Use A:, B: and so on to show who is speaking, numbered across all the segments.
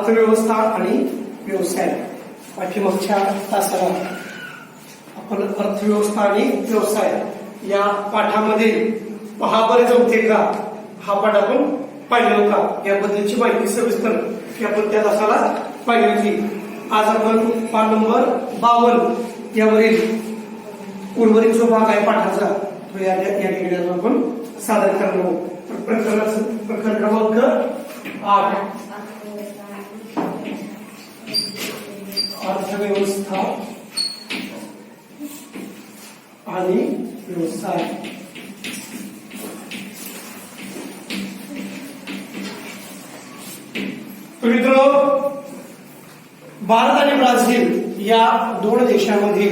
A: अर्थव्यवस्था आणि व्यवसाय पाठीमागच्या तासाला. आपण अर्थव्यवस्था आणि व्यवसाय या पाठामध्ये पहा बरे जमते का हा पाठ आपण पाहिला होता. याबद्दलची माहिती सविस्तर आपण त्या तासाला पाहिली होती. आज आपण पाठ नंबर बावन्न यावरील उर्वरित जो भाग आहे पाठाचा तो या ठिकाणी आपण सादर करणार आहोत. प्रकरण क्रमांक आठ. अर्थव्यवस्था आणि व्यवसाय. तर भारत आणि ब्राझील या दोन देशांमध्ये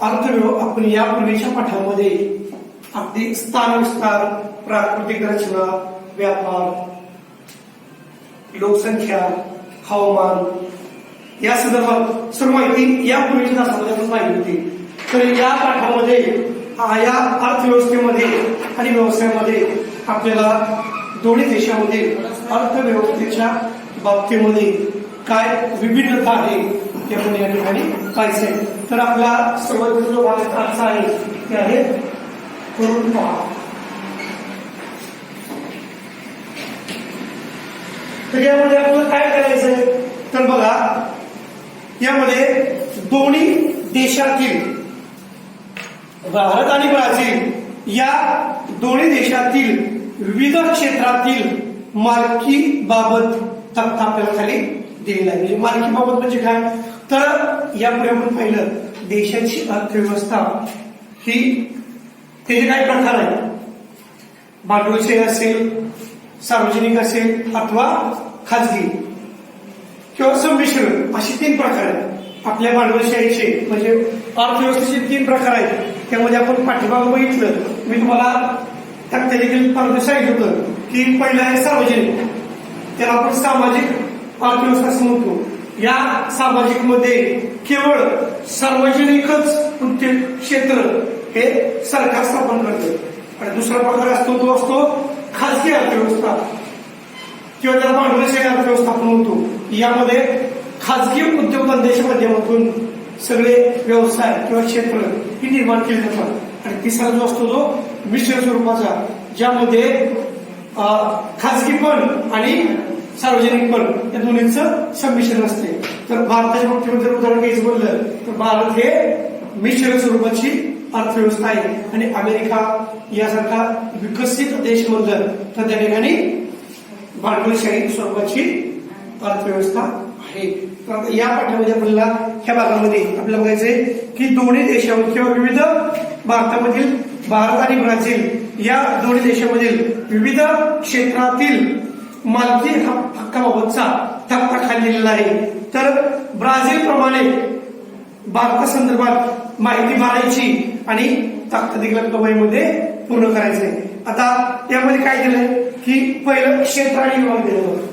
A: अर्थव्यव आपण यापूर्वीच्या पाठामध्ये अगदी स्थान विस्तार प्राकृतिक रचना व्यापार लोकसंख्या हवामान या संदर्भात सर्व माहिती यापूर्वीच्या तासामध्ये आपण होती. तर या पाठामध्ये या अर्थव्यवस्थेमध्ये आणि व्यवसायामध्ये आपल्याला दोन्ही देशामध्ये अर्थव्यवस्थेच्या बाबतीमध्ये काय विभिन्नता आहे ते आपण या ठिकाणी पाहिजे तर आपला सर्वात जो भाग आजचा आहे ते आहे करून पहा. तर यामध्ये आपल्याला काय करायचंय? तर बघा यामध्ये दोन्ही देशातील भारत आणि ब्राझील या दोन्ही देशातील विविध क्षेत्रातील मालकी बाबत तक्ता आपल्याला खाली दिलेला आहे. म्हणजे मालकी बाबत म्हणजे काय? तर यापुढे आपण पाहिलं देशाची अर्थव्यवस्था ही त्याचे काय प्रकार आहेत भांडवलशाही असेल सार्वजनिक असेल अथवा खाजगी किंवा संमिश्रण असे तीन प्रकार आहेत. आपल्या भांडवलशाहीचे म्हणजे अर्थव्यवस्थेचे तीन प्रकार आहेत. त्यामध्ये आपण पाठीमागं बघितलं. मी तुम्हाला त्यात देखील परत सांगितलं होतं की पहिलं आहे सार्वजनिक. त्याला आपण सामाजिक अर्थव्यवस्था असं म्हणतो. या सामाजिकमध्ये केवळ सार्वजनिकच उद्योग क्षेत्र हे सरकार स्थापन करतं. आणि दुसरा प्रकार असतो तो असतो खासगी अर्थव्यवस्था. किंवा त्याला भांडवलशाही अर्थव्यवस्था आपण म्हणतो यामध्ये खाजगी उद्योगधंद्याच्या माध्यमातून सगळे व्यवसाय किंवा क्षेत्र ही निर्माण केले जातात. आणि तिसरा जो असतो तो मिश्र स्वरूपाचा ज्यामध्ये खाजगी पण आणि सार्वजनिक पण या दोन्हीचं संमिश्रण असते. तर भारताच्या बाबतीमध्ये उदाहरण घ्यायचं बोललं तर भारत हे मिश्र स्वरूपाची अर्थव्यवस्था आहे. आणि अमेरिका यासारखा विकसित देश म्हणलं तर त्या ठिकाणी भांडवलशाही स्वरूपाची अर्थव्यवस्था आहे. तर या पाठामध्ये आपल्याला ह्या भागामध्ये आपल्याला बघायचंय की दोन्ही देशावर किंवा विविध भारतामधील भारत आणि ब्राझील या दोन्ही देशामधील विविध क्षेत्रातील मालकी हक्क- हक्काबाबतचा तक्ता खाली दिलेला आहे. तर ब्राझील प्रमाणे भारतासंदर्भात माहिती भरायची आणि ताकद देखील पूर्ण करायचंय. आता यामध्ये काय दिलंय ही पहिलं क्षेत्र आणि विभाग दिलं होतं.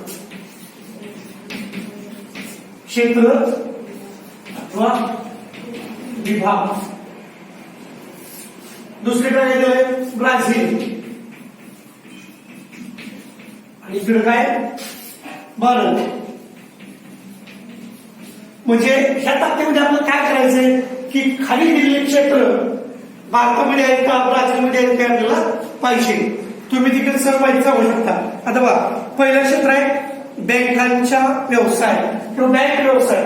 A: क्षेत्र अथवा विभाग. दुसरीकडे दिलंय ब्राझील. आणि इकडे काय? भारत म्हणजे ह्या तात्यामध्ये आपल्याला काय करायचंय? की खाली दिलेले क्षेत्र भारतामध्ये आहेत का? ब्राझीलमध्ये आहेत का? आपल्याला पाहिजे. तुम्ही तिकडे सहभागी जाऊ शकता. आता बघा पहिलं क्षेत्र आहे बँकांचा व्यवसाय. किंवा बँक व्यवसाय.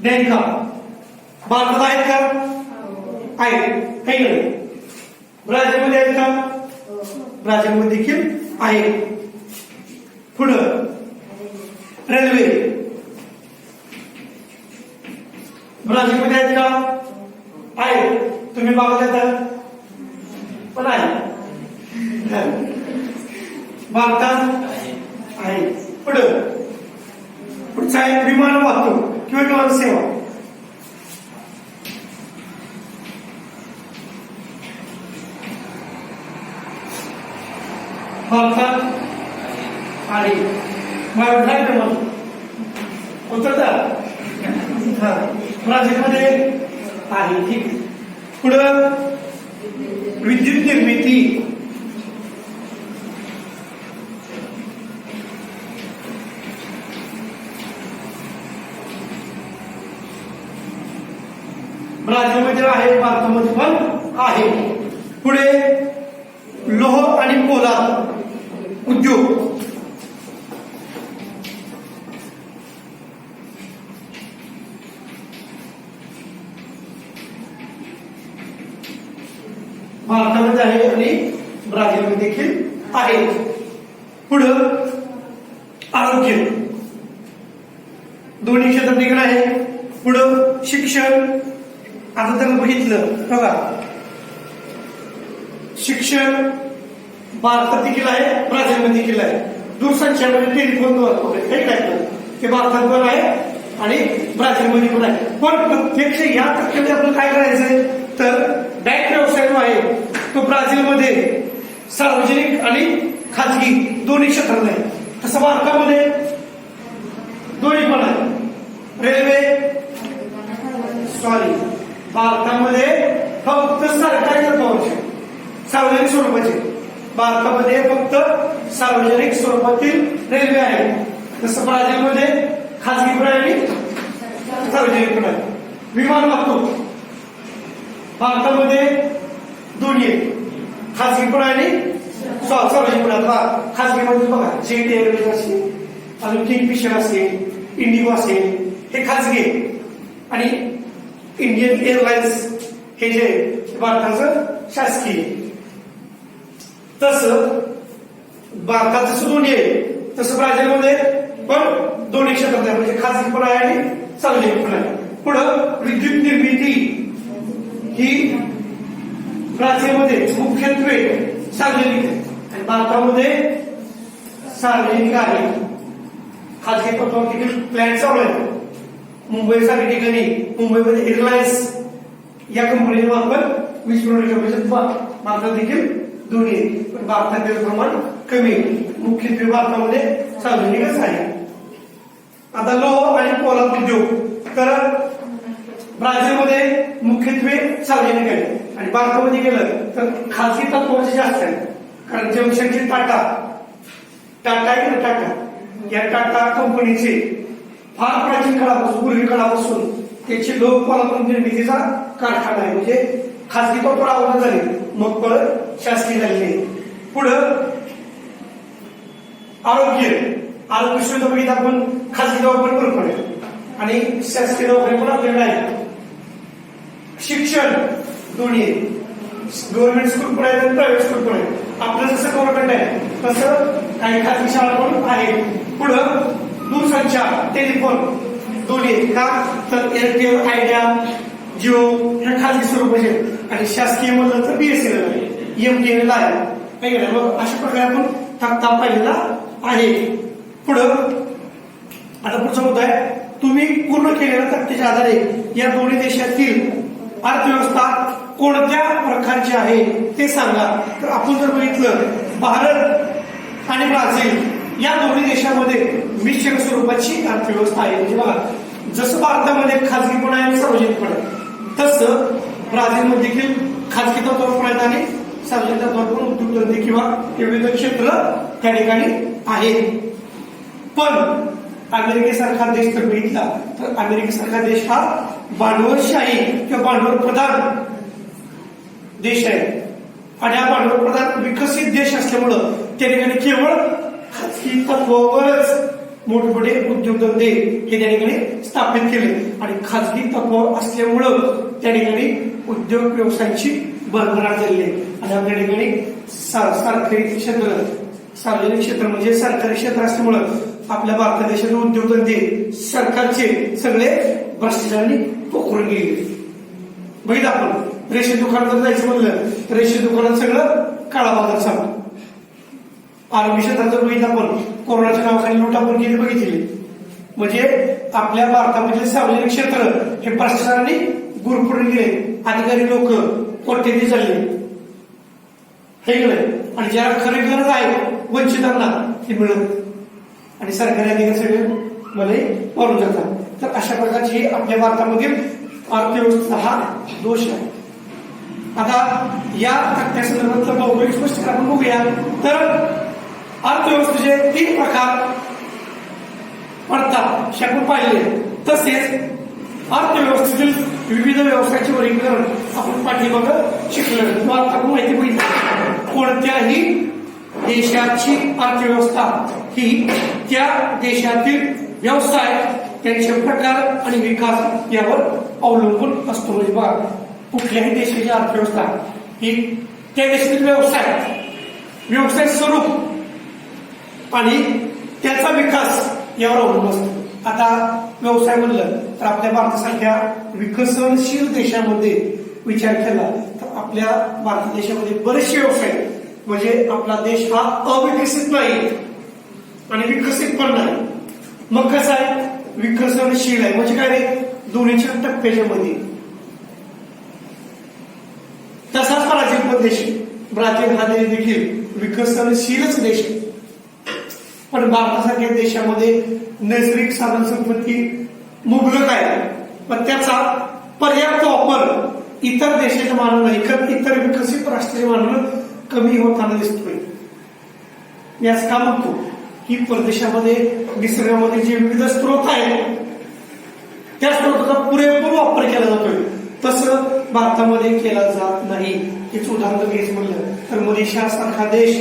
A: बँका. भारतात आहेत का? आहेत. काही नाही. ब्राझीलमध्ये आहेत का? ब्राझीलमध्ये देखील आहे पुढं. रेल्वे. ब्राझीलमध्ये आहेत का? आहे तुम्ही बघत येतात पण आहे. भारतात आहे. पुढं. पुढचा आहे विमान वाहतूक किंवा विमान सेवा. भारतात आहे. मग? क्रमांक? उतरता? हा. ब्राझीलमध्ये आहे ठीक आहे. ठीक आहे. पुढं विद्युत निर्मिती. ब्राझीलमध्ये आहे भारतामध्ये पण आहे. पुढे लोह आणि पोलाद उद्योग. भारतामध्ये आहे आणि ब्राझीलमध्ये देखील आहे. पुढं आरोग्य. दोन्ही क्षेत्र देखील आहे. पुढं शिक्षण. आता तर बघितलं बघा. शिक्षण भारतात देखील आहे ब्राझीलमध्ये देखील आहे. दूरसंचार म्हणजे टेलिफोन काही काय ते भारतात पण आहे आणि ब्राझीलमध्ये पण आहे. पण प्रत्यक्ष या टक्क्यामध्ये आपल्याला काय करायचंय? तर बँक व्यवसाय जो आहे. तो ब्राझीलमध्ये सार्वजनिक आणि खाजगी दोन्ही क्षेत्रात आहे. तसं भारतामध्ये दोन्ही पण आहे. रेल्वे सॉरी भारतामध्ये फक्त सरकारी तत्वावरचे सार्वजनिक स्वरूपाचे. भारतामध्ये फक्त सार्वजनिक स्वरूपातील रेल्वे आहे. तसं ब्राझीलमध्ये खाजगी पण आणि सार्वजनिक पण आहे. विमान वाहतूक. भारतामध्ये दोन्ही आहे खाजगी पण आहे आणि सार्वजनिक पण आता खाजगीमध्ये म्हणजे बघा जेट एअरवेज असेल अजून किंगफिशर असेल इंडिगो असेल हे खासगी आहे आणि इंडियन एअरलाइन्स हे जे भारताचं शासकीय तस तसं भारतात जसं दोन्ही आहे. तसं ब्राझीलमध्ये पण दोन्ही क्षेत्रात आहे. म्हणजे खासगी पण आहे आणि सार्वजनिक पण आहे. पुढं विद्युत निर्मिती ही प्राचीमध्ये मुख्यत्वे सार्वजनिक आहे आणि भारतामध्ये सार्वजनिक आहे. खाजगी तत्वावर प्लॅन चालू आहे मुंबईसारख्या ठिकाणी मुंबईमध्ये एअरलाइन्स या कंपनीचे मार्फत वीज किलोमीटर भारतात देखील दोन्ही पण भारतात त्याचं प्रमाण कमी मुख्यत्वे भारतामध्ये सार्वजनिकच आहे. आता लोह आणि पोलाद उद्योग तर ब्राझीलमध्ये मुख्यत्वे सार्वजनिक गेले. आणि भारतामध्ये गेलं तर खासगी तत्वाचे जास्त आहे कारण जमशेदजी टाटा टाटा आहे ना टाटा? या टाटा कंपनीचे फार प्राचीन काळापासून पूर्वी काळापासून त्याची लोक निर्मितीचा कारखाना आहे. म्हणजे खासगी तत्वर आवड झाली मग परत शासकीय झालेली आहे पुढं आरोग्य आरोग्य सुविधा आपण खासगी दवाखाने भरपूर पडेल आणि शासकीय दवाखाने पण आपल्याकडे आहे शिक्षण दोन्ही. आहे गव्हर्नमेंट स्कूल पण आहे आणि प्रायव्हेट स्कूल पण आहे आपलं जसं गव्हर्नमेंट आहे तसं काही खाजगी शाळा पण आहे पुढं दूरसंचार टेलिफोन दोन्ही आहेत. का? तर एअरटेल आयडिया जिओ ह्या खाजगी स्वरूपाचे आणि शासकीय मधलं तर बीएसएनएल आहे एम टी एन आहे है का मग अशा प्रकारे आपण थकता पाहिलेला आहे. पुढं आता पुढचा मुद्दा आहे. तुम्ही पूर्ण केलेल्या तक्त्याच्या आधारे या दोन्ही देशातील अर्थव्यवस्था कोणत्या प्रकारची आहे ते सांगा. तर आपण जर बघितलं भारत आणि ब्राझील या दोन्ही देशामध्ये मिश्र स्वरूपाची अर्थव्यवस्था आहे. म्हणजे बघा जसं भारतामध्ये खाजगीपण आहे सार्वजनिकपण आहे तसं ब्राझीलमध्ये देखील खाजगी तत्वावर आहेत आणि सार्वजनिक तत्वावर पण उद्योगधंदे किंवा विविध क्षेत्र त्या ठिकाणी आहेत. पण अमेरिकेसारखा देश जर बघितला तर अमेरिकेसारखा देश हा भांडवलशाही किंवा भांडवल प्रधान देश आहे. आणि हा भांडवल प्रधान विकसित देश असल्यामुळं त्या ठिकाणी केवळ खाजगी तत्वावरच मोठमोठे उद्योगधंदे हे त्या ठिकाणी स्थापित केले. आणि खाजगी तत्व असल्यामुळं त्या ठिकाणी उद्योग व्यवसायांची भरभराट झालेली आहे. आणि आपल्या ठिकाणी सरकारी क्षेत्र सार्वजनिक क्षेत्र म्हणजे सरकारी क्षेत्र असल्यामुळं आपल्या भारत देशाचे उद्योगधंदे सरकारचे सगळे भ्रष्टाचाराने पोखरून गेले. बघितलं आपण रेशन दुकानात जर जायचं म्हणलं रेशन दुकानात सगळं काळा बाजार सांगतो आरोग्य क्षेत्रात जर बघितलं आपण कोरोनाच्या नावाखाली लूट आपण किती बघितली? म्हणजे आपल्या भारतामधले सार्वजनिक क्षेत्र हे भ्रष्टाचाराने गुरफडून गेले. अधिकारी लोक कोट्यधी चालले हे गेलं आणि ज्याला खरी गरज आहे वंचितांना ती मिळत आणि सरकारी अधिकारी सगळे मध्ये मारून जातात तर अशा प्रकारची आपल्या भारतामधील अर्थव्यवस्था हा दोष आहे. आता या तक्त्यासंदर्भातलं भौगोलिक स्पष्टीकरण आपण बघूया. तर अर्थव्यवस्थेचे तीन प्रकार पडतात हे आपण पाहिले. तसेच अर्थव्यवस्थेतील विविध व्यवसायाचे वर्गीकरण आपण पाठीमागं शिकलं किंवा आता माहिती बघितली. कोणत्याही देशाची अर्थव्यवस्था ही त्या देशातील व्यवसाय त्यांचे प्रकार आणि विकास यावर अवलंबून असतो म्हणजे बघा कुठल्याही देशाची अर्थव्यवस्था ही त्या देशातील व्यवसाय व्यवसाय स्वरूप आणि त्याचा विकास यावर अवलंबून असतो आता व्यवसाय म्हणलं तर आपल्या भारतासारख्या विकसनशील देशामध्ये विचार केला तर आपल्या भारत देशामध्ये बरेचसे व्यवसाय आहेत. म्हणजे आपला देश हा अविकसित नाही आणि विकसित पण नाही. मग कसं आहे? विकसनशील आहे. म्हणजे काय रे? दोन्हीच्या टप्प्याच्या मध्ये तसाच ब्राझील पण देश ब्राझील हा देश देखील विकसनशीलच देश आहे. पण भारतासारख्या देशामध्ये नैसर्गिक साधन संपत्ती मुबलक आहे. पण त्याचा पर्याप्त वापर इतर देशाच्या मानानं इतर इतर विकसित राष्ट्राच्या मानानं कमी होताना दिसतोय. याच का म्हणतो? की परदेशामध्ये निसर्गामध्ये जे विविध स्रोत आहेत त्या स्रोताचा पुरेपूर वापर केला जातोय. तसं भारतामध्ये केला जात नाही. हेच उदाहरण घ्यायचं म्हणलं. तर मलेशिया सारखा देश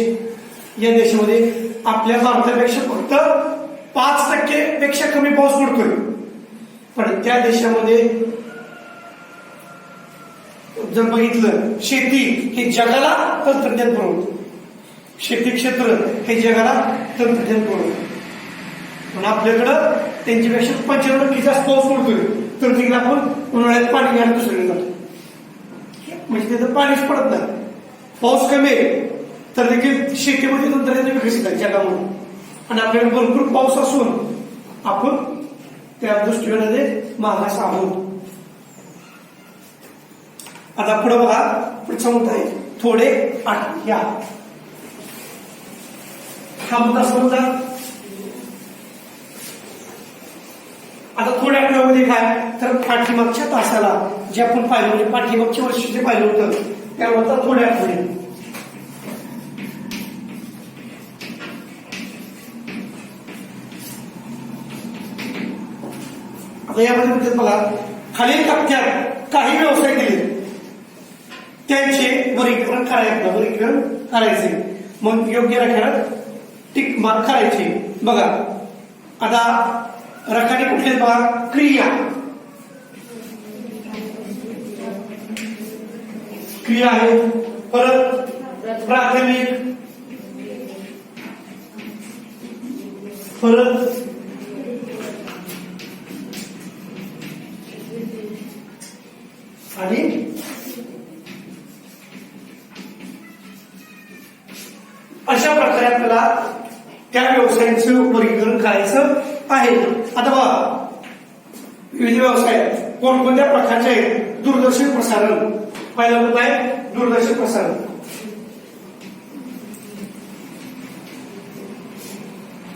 A: या देशामध्ये आपल्या भारतापेक्षा फक्त पाच टक्के पेक्षा कमी पाऊस पडतोय. पण त्या देशामध्ये जर बघितलं शेती हे जगाला तंत्रज्ञान पुरवतं शेती क्षेत्र हे जगाला तंत्रज्ञान पुरवतं पण आपल्याकडं त्यांच्यापेक्षा पंच्याण्णव टक्के जास्त पाऊस पडतोय तर तिकडे आपण उन्हाळ्यात पाणी घ्यायला दुसरीकडे जातो. म्हणजे त्याचं पाणीच पडत नाही. पाऊस कमी आहे तर देखील शेतीमध्ये तंत्रज्ञान विकसित आहे जगामध्ये. आणि आपल्याकडे भरपूर पाऊस असून आपण त्या दृष्टीकोनाने मागास आहोत. आता पुढे बघा पुढचं मुद्दा आहे थोडे आठ या. हा मुद्दा समजा आता थोड्या आठवड्यामध्ये काय? तर पाठीमागच्या तासाला जे आपण पाहिलं म्हणजे पाठीमागच्या वर्षी जे पाहिलं होतं त्यावरचा थोड्या आठवडे आता यामध्ये म्हणतात बघा खालील तक्त्यात काही व्यवसाय दिले त्यांचे वर्गीकरण करायचं वर्गीकरण करायचे. मग योग्य रखाड्यात टिक मार्क करायचे. बघा आता रखाने कुठले बघा? क्रिया. क्रिया आहे. परत प्राथमिक. परत आणि अशा प्रकारे आपल्याला त्या व्यवसायाचं वर्गीकरण करायचं आहे. आता बघा विविध व्यवसाय कोणकोणत्या प्रकारचे दूरदर्शन प्रसारण. पहिला मुद्दा आहे दूरदर्शन प्रसारण.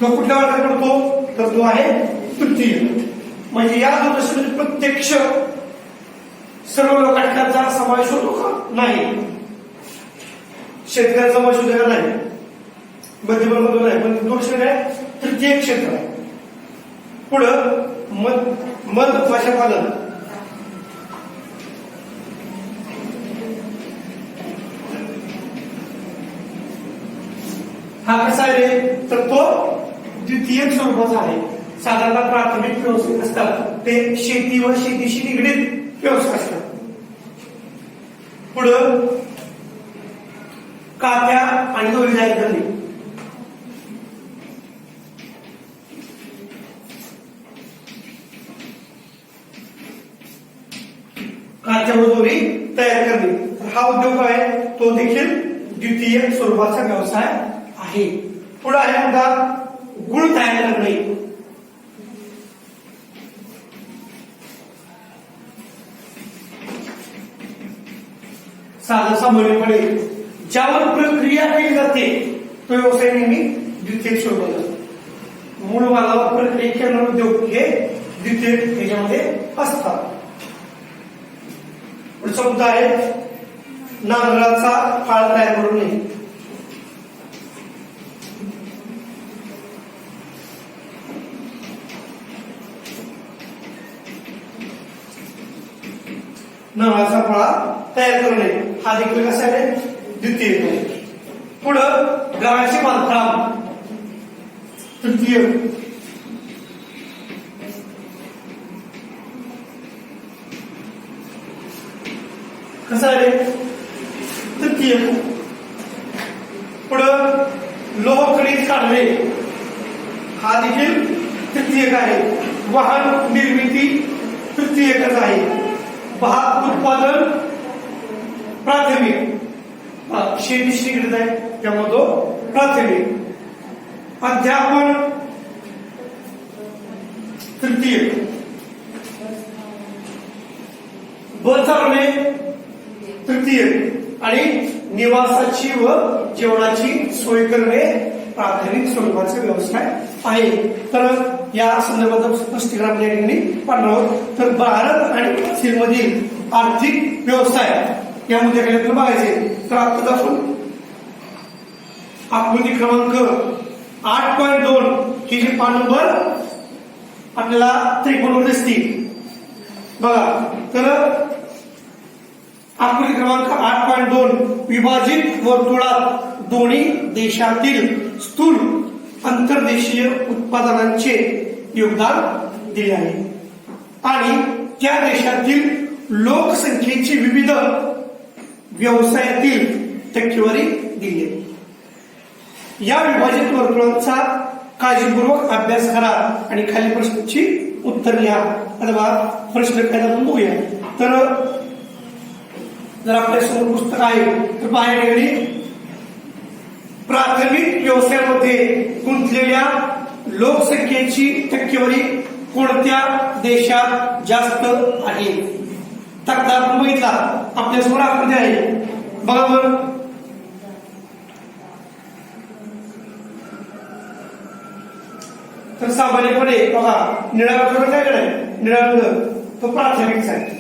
A: तो कुठल्या वर्गात पडतो? तर तो आहे तृतीय. म्हणजे या दूरदर्शन प्रत्यक्ष सर्व लोकांचा समावेश होतो का? नाही. शेतकऱ्याचा समावेश होतो का? नाही. मध्यवर्ग आहे पण दूरदर्शन आहे तृतीय क्षेत्र आहे. पुढं मध मध पशुपालन हा कसा आहे तर तो द्वितीय स्वरूपाचा आहे. साधारणतः प्राथमिक व्यवसाय असतात. ते शेती व शेतीशी निगडीत व्यवसाय असतात. पुढं कात्या आणि दोरी जाहीर करणे. कात्या तयार करणे. तर हा उद्योग आहे तो देखील द्वितीय स्वरूपाचा व्यवसाय आहे. पुढे आहे आता गुळ तयार करणे. साधं सामान्यपणे ज्यावर प्रक्रिया केली जाते तो व्यवसाय नेहमी द्वितीय स्वरूपात असतो. मूळ मालावर प्रक्रिया करणारे उद्योग हे द्वितीय याच्यामध्ये असतात. पुढचा मुद्दा आहे नांगराचा फाळ तयार करू नये नांगराचा फळा तयार करणे हा देखील कसा आहे? द्वितीय पुढं गाळाचे बांधकाम. तृतीय. कसं आहे तृतीय पुढं लोह खनिज काढणे हा देखील तृतीयक आहे. वाहन निर्मिती तृतीयकच आहे. भात उत्पादन प्राथमिक. शेतीशी शेती आहे. त्यामुळे तो प्राथमिक. अध्यापन तृतीय. बस चालणे तृतीय. आणि निवासाची व जेवणाची सोय करणे प्राथमिक स्वरूपाचे व्यवसाय आहे. तर या संदर्भात स्पष्टीकरण आपण या ठिकाणी आहोत तर भारत आणि चीनमधील आर्थिक व्यवसाय या मुद्द्याकडे आपल्याला बघायचे? तर आता आपण आकृती क्रमांक आठ पॉईंट दोन. ही जी पान नंबर आपल्याला त्रिकोणवर दिसतील बघा. तर आकृती क्रमांक आठ पॉईंट दोन विभाजित वर्तुळात दोन्ही देशातील स्थूल अंतर्देशीय उत्पादनांचे योगदान दिले आहे. आणि त्या देशातील लोकसंख्येची विविध व्यवसायातील टक्केवारी दिली आहे. या विभाजित वर्तुळांचा काळजीपूर्वक अभ्यास करा आणि खाली प्रश्नाची उत्तर लिहा. अथवा प्रश्न काय बघूया. तर जर आपल्यासमोर पुस्तक आहे तर बाहेर ठिकाणी प्राथमिक व्यवसायामध्ये गुंतलेल्या लोकसंख्येची टक्केवारी कोणत्या देशात जास्त आहे? तक्ता आपण बघितला आकृती आहे बघा बरं. तर सामान्यपणे बघा निळा काय कडे निळा तो प्राथमिक आहे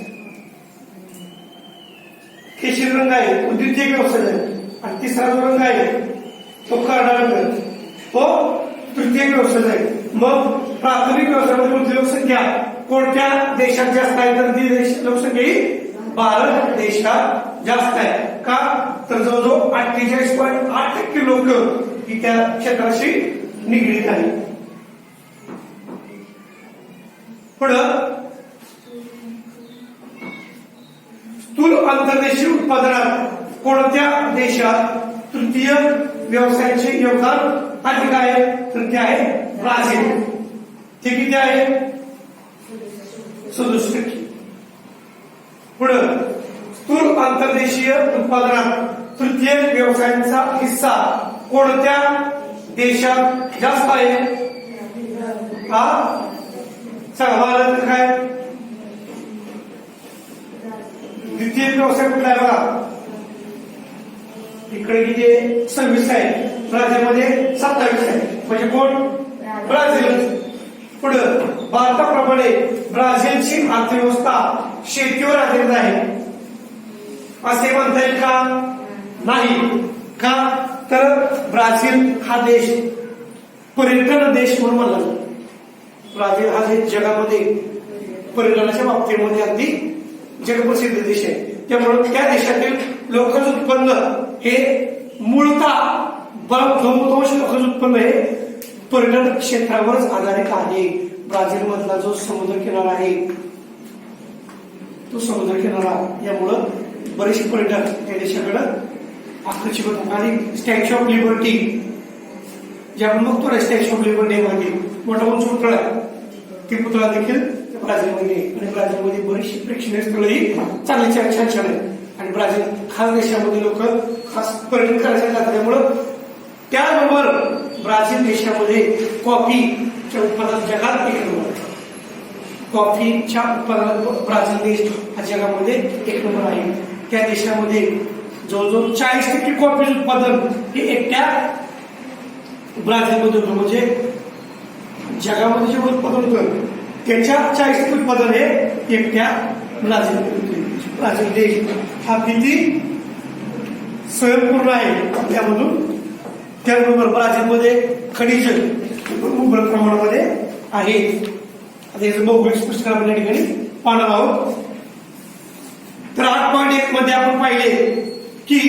A: केशरी रंग आहे तो द्वितीय व्यवसाय आहे. आणि तिसरा जो रंग आहे तो करडा रंग तो तृतीय व्यवसाय आहे. मग प्राथमिक व्यवसायामध्ये म्हणजे लोकसंख्या? कोणत्या देशात जास्त आहे? तर ती लोकसंख्या ही भारत देशात जास्त आहे. का? तर जवळजवळ अठ्ठेचाळीस पॉईंट आठ टक्के लोक ही त्या क्षेत्राशी निगडीत आहे पुढं आंतरदेशीय अंतर्देशीय उत्पादनात कोणत्या देशात तृतीय व्यवसायाचे योगदान अधिक आहे? तर ते आहे ब्राझील. ते किती आहे? सदुसष्ट टक्के. पुढं तूर आंतरदेशीय उत्पादनात तृतीय व्यवसायांचा हिस्सा कोणत्या देशात जास्त आहे? हा? सांगा भारत काय द्वितीय व्यवसाय कुठला आहे बघा? इकडे किती सव्वीस आहे ब्राझीलमध्ये सत्तावीस आहे. म्हणजे कोण? ब्राझील. पुढं भारताप्रमाणे ब्राझीलची अर्थव्यवस्था शेतीवर आधारित आहे. असे म्हणता येईल का? नाही. का? तर ब्राझील हा देश पर्यटन देश म्हणून म्हणला ब्राझील हा देश जगामध्ये पर्यटनाच्या बाबतीमध्ये अगदी जगप्रसिद्ध देश आहे. त्यामुळे त्या देशातील लोकच उत्पन्न हे मूळतः बहुतांश लोकच उत्पन्न हे पर्यटन क्षेत्रावरच आधारित आहे. ब्राझील मधला जो समुद्र किनारा आहे तो समुद्र किनारा यामुळं बरेचसे पर्यटक त्या देशाकडं आकर्षित होतात. आणि स्टॅच्यू ऑफ लिबर्टी जे आपण बघतो ना स्टॅच्यू ऑफ लिबर्टी मध्ये मोठा उंच पुतळा आहे. पुतळा देखील ब्राझीलमध्ये आणि ब्राझीलमध्ये बरीचशी प्रेक्षणीय स्थळही चांगली छान छान छान आहे आणि ब्राझील खास देशामध्ये लोक खास पर्यटन करायला असल्यामुळं त्याबरोबर ब्राझील देशामध्ये कॉफीच्या उत्पादनात जगात एक नंबर आहे. कॉफीच्या उत्पादनात ब्राझील देश हा जगामध्ये एक नंबर आहे. त्या देशामध्ये जवळजवळ चाळीस टक्के कॉफी उत्पादन हे एकट्या ब्राझीलमध्ये होतं. म्हणजे जगामध्ये जे उत्पादन होतं त्याच्या चाळीस टक्के उत्पादन हे एकट्या ब्राझील ब्राझील देश हा किती स्वयंपूर्ण आहे त्यामधून. त्याबरोबर ब्राझीलमध्ये खनिज मुबलक प्रमाणामध्ये आहे. आता याचं भौगोलिक स्पष्टीकरण आपण या ठिकाणी पाहणार आहोत. तर आठ पॉईंट एक मध्ये आपण पाहिले की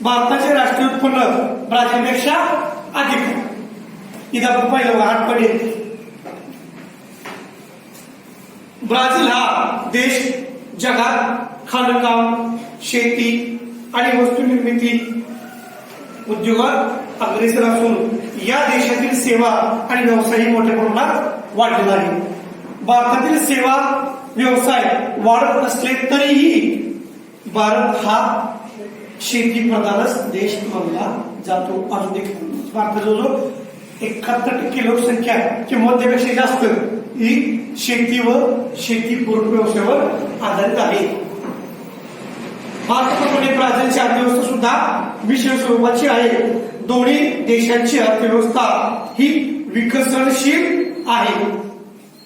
A: भारताचे राष्ट्रीय उत्पन्न ब्राझीलपेक्षा अधिक आहे. इथं आपण पाहिलं आठ पॉईंट एक ब्राझील हा देश जगात खाणकाम शेती आणि वस्तू निर्मिती उद्योगात अग्रेसर असून या देशातील सेवा आणि व्यवसायही मोठ्या प्रमाणात वाढलेला आहे. भारतातील सेवा व्यवसाय वाढत असले तरीही भारत हा शेती प्रधानच देश मानला जातो. अजून एक भारतात एकाहत्तर टक्के लोकसंख्या किंवा त्यापेक्षा जास्त ही शेती व शेतीपूरक व्यवसायावर आधारित आहे. भारताप्रमाणे ब्राझीलची अर्थव्यवस्था सुद्धा विशेष स्वरूपाची आहे. दोन्ही देशांची अर्थव्यवस्था ही विकसनशील आहे.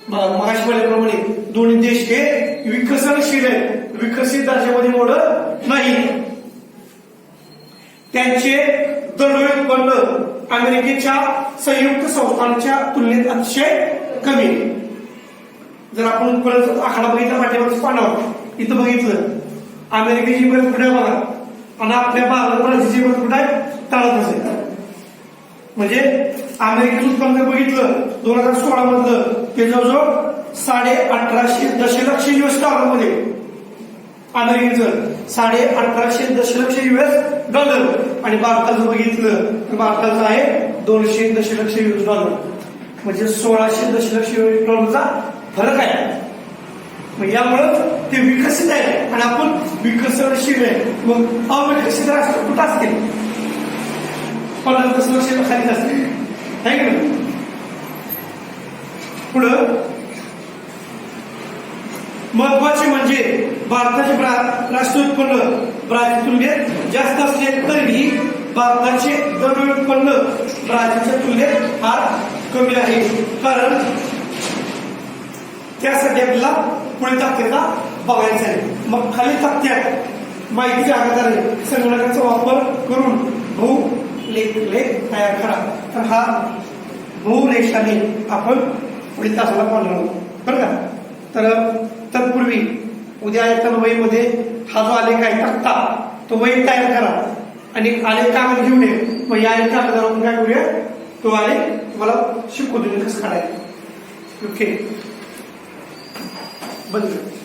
A: मगाशी म्हणल्याप्रमाणे दोन्ही देश हे विकसनशील आहेत. विकसित दर्जामध्ये मोडत नाही. त्यांचे दरडोई उत्पन्न अमेरिकेच्या संयुक्त संस्थांच्या तुलनेत अतिशय कमी. जर आपण परत आकडा बघितला पाठीमागचं पानावर इथं बघितलं. अमेरिकेची बरेच पुढे बघा? आणि आपल्या भारत भारताची कुठे टाळत असेल म्हणजे अमेरिकेचं उत्पन्न जर बघितलं दोन हजार सोळा मधलं ते जवळजवळ साडे अठराशे दशलक्ष युएस डॉलरमध्ये अमेरिकेचं साडे अठराशे दशलक्ष युएस डॉलर आणि भारताचं बघितलं तर भारताचं आहे दोनशे दशलक्ष युएस डॉलर म्हणजे सोळाशे दशलक्ष युएस डॉलरचा फरक आहे. मग यामुळं ते विकसित आहे आणि आपण विकसनशील आहे मग अविकसित राष्ट्र कुठं असतील पन्नास दशलक्ष खालीच असतील आहे? की नाही? पुढं महत्त्वाचे म्हणजे भारताचे राष्ट्रीय उत्पन्न ब्राझील तुलनेत जास्त असले तरीही भारताचे दरडोई उत्पन्न ब्राझीलच्या तुलनेत फार कमी आहे. कारण त्यासाठी आपल्याला पुढे तक्त्याचा बघायचा आहे. मग खाली तक्त्यात माहितीच्या आधारे संगणकाचा वापर करून भू लेख लेख तयार करा. तर हा भूरेषाने आपण पुढील तासाला पाहणार आहोत. बरं का? तर तत्पूर्वी उद्या येतात वहीमध्ये हा जो आलेख आहे तक्ता तो वही तयार करा. आणि आलेख कागद घेऊन ये. मग या आलेख कागदावर काय करूया? तो आलेख तुम्हाला शिकवतो कसं काढायचं. ओके 问